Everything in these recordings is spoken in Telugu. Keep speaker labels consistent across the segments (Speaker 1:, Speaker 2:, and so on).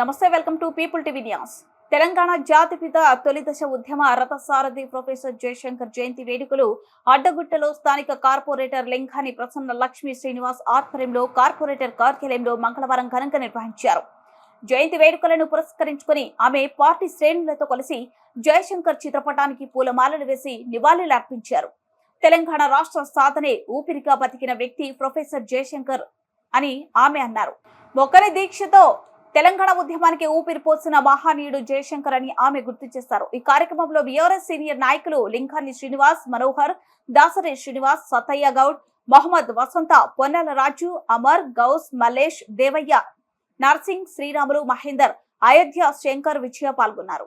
Speaker 1: నమస్తే welcome to people TV news. Telangana జాతిపిత తొలిదశ ఉద్యమ రథసారథి ప్రొఫెసర్ జయశంకర్ జయంతి వేడుకలు అడ్డగుట్టలో స్థానిక కార్పొరేటర్ లింగాని ప్రసన్న లక్ష్మీ శ్రీనివాస్ ఆధ్వర్యంలో కార్పొరేటర్ కార్యాలయంలో మంగళవారం ఘనంగా నిర్వహించారు. జయంతి వేడుకలను పురస్కరించుకుని ఆమె పార్టీ శ్రేణులతో కలిసి జయశంకర్ చిత్రపటానికి పూలమాలలు వేసి నివాళులర్పించారు తెలంగాణ రాష్ట్ర సాధనే ఊపిరిగా బతికిన వ్యక్తి ప్రొఫెసర్ జయశంకర్ అని ఆమె అన్నారు. ఒకరి దీక్షతో తెలంగాణ ఉద్యమానికి ఊపిరి పోస్తున్న మహానీయుడు జయశంకర్ అని ఆమె గుర్తు చేశారు. ఈ కార్యక్రమంలో బీఆర్ఎస్ సీనియర్ నాయకులు లింకాని శ్రీనివాస్ మనోహర్ దాసరి శ్రీనివాస్ సతయ్య గౌడ్ మహమ్మద్ వసంత పొన్నాల రాజు అమర్ గౌస్ మల్లేష్ దేవయ్య నర్సింగ్ శ్రీరాములు మహేందర్ అయోధ్య శంకర్ విజయ పాల్గొన్నారు.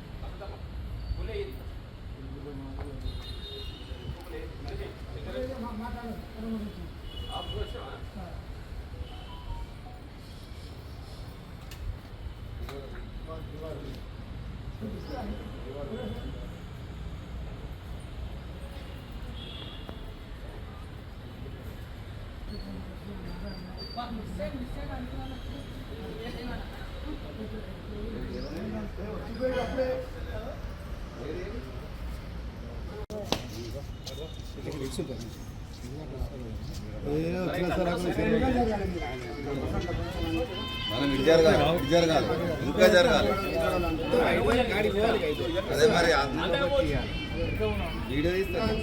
Speaker 2: 아, 그거 싫어. 이렇게 믹스도 아니지.
Speaker 3: మనం ఇది జరగాలి ఇది జరగాలి ఇంకా జరగాలి. అదే మరి వీడియో తీస్తాను.